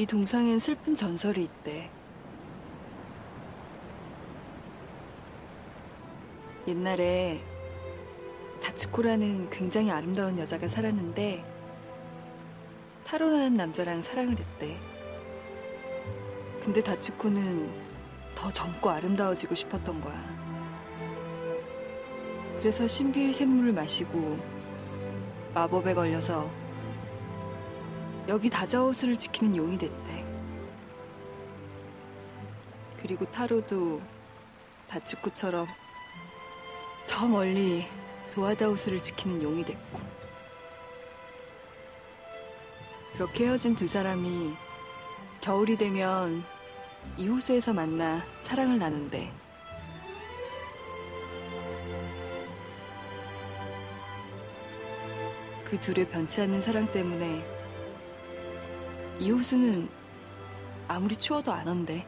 이 동상엔 슬픈 전설이 있대. 옛날에 다츠코라는 굉장히 아름다운 여자가 살았는데 타로라는 남자랑 사랑을 했대. 근데 다츠코는 더 젊고 아름다워지고 싶었던 거야. 그래서 신비의 샘물을 마시고 마법에 걸려서 여기 다자호스를 지키는 용이 됐대. 그리고 타로도 다츠코처럼 저 멀리 도하다호스를 지키는 용이 됐고. 그렇게 헤어진 두 사람이 겨울이 되면 이 호수에서 만나 사랑을 나눈대. 그 둘의 변치 않는 사랑 때문에 이 호수는 아무리 추워도 안 온대.